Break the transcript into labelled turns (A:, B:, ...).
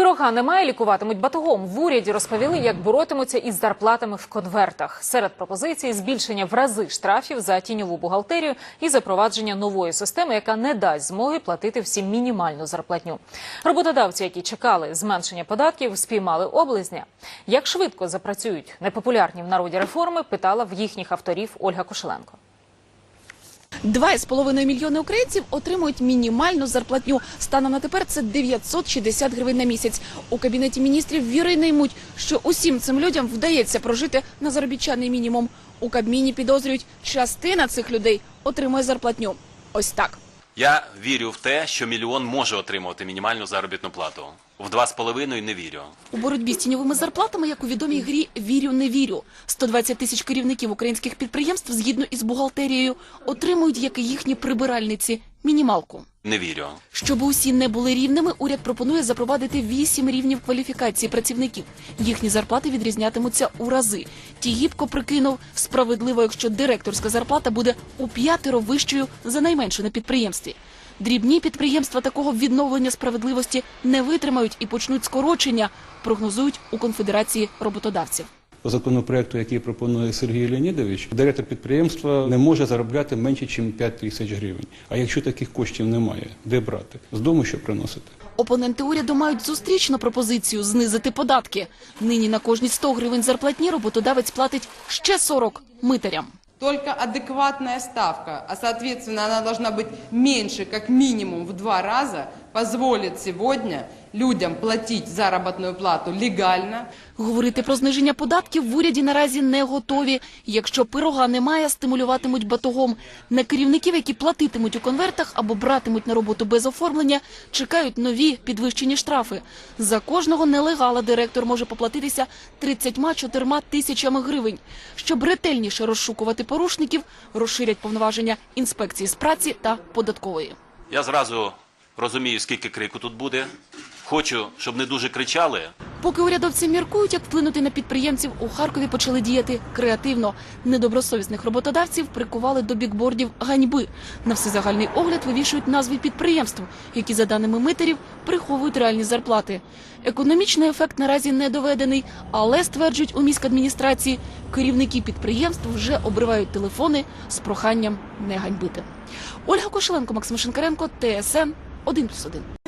A: Пирога немає, лікуватимуть батогом. В уряді розповіли, як боротимуться із зарплатами в конвертах. Серед пропозицій збільшення в рази штрафів за тіньову бухгалтерію і запровадження нової системи, яка не дасть змоги платити всім мінімальну зарплатню. Роботодавці, які чекали зменшення податків, спіймали облизня. Як швидко запрацюють непопулярні в народі реформи, питала в їхніх авторів Ольга Кошеленко.
B: Два з половиною мільйони українців отримують мінімальну зарплатню. Станом на тепер це 960 гривень на місяць. У кабінеті міністрів віри не ймуть, що усім цим людям вдається прожити на заробітчаний мінімум. У Кабміні підозрюють, частина цих людей отримує зарплатню. Ось так.
C: Я вірю в те, що мільйон може отримувати мінімальну заробітну плату. В два з половиною не вірю.
B: У боротьбі з тіньовими зарплатами, як у відомій грі «Вірю, не вірю». 120 тисяч керівників українських підприємств, згідно із бухгалтерією, отримують, як і їхні прибиральниці, мінімалку.
C: Не вірю.
B: Щоб усі не були рівними, уряд пропонує запровадити вісім рівнів кваліфікації працівників. Їхні зарплати відрізнятимуться у рази. Тігіпко прикинув справедливо, якщо директорська зарплата буде у п'ятеро вищою за найменшу на підприємстві. Дрібні підприємства такого відновлення справедливості не витримають і почнуть скорочення, прогнозують у конфедерації роботодавців.
D: По законопроекту, який пропонує Сергій Леонідович, директор підприємства не може заробляти менше, ніж 5 тисяч гривень. А якщо таких коштів немає, де брати? З дому що приносити?
B: Опоненти уряду мають зустрічну пропозицію знизити податки. Нині на кожні 100 гривень зарплатні роботодавець платить ще 40 митарям.
E: Только адекватная ставка, а соответственно она должна быть меньше, как минимум в два раза, позволит сегодня людям платить заработную плату легально,
B: Говорити про зниження податків в уряді наразі не готові. Якщо пирога немає, стимулюватимуть батогом. На керівників, які платитимуть у конвертах або братимуть на роботу без оформлення, чекають нові підвищені штрафи. За кожного нелегала директор може поплатитися 34 тисячами гривень. Щоб ретельніше розшукувати порушників, розширять повноваження інспекції з праці та податкової.
C: Я зразу розумію, скільки крику тут буде. Хочу, щоб не дуже кричали.
B: Поки урядовці міркують, як вплинути на підприємців, у Харкові почали діяти креативно. Недобросовісних роботодавців прикували до бікбордів ганьби. На всезагальний огляд вивішують назви підприємств, які, за даними митерів, приховують реальні зарплати. Економічний ефект наразі не доведений, але стверджують у міськадміністрації, керівники підприємств вже обривають телефони з проханням не ганьбити. Ольга Кошеленко, Максим Шинкаренко, ТСН 1+,1.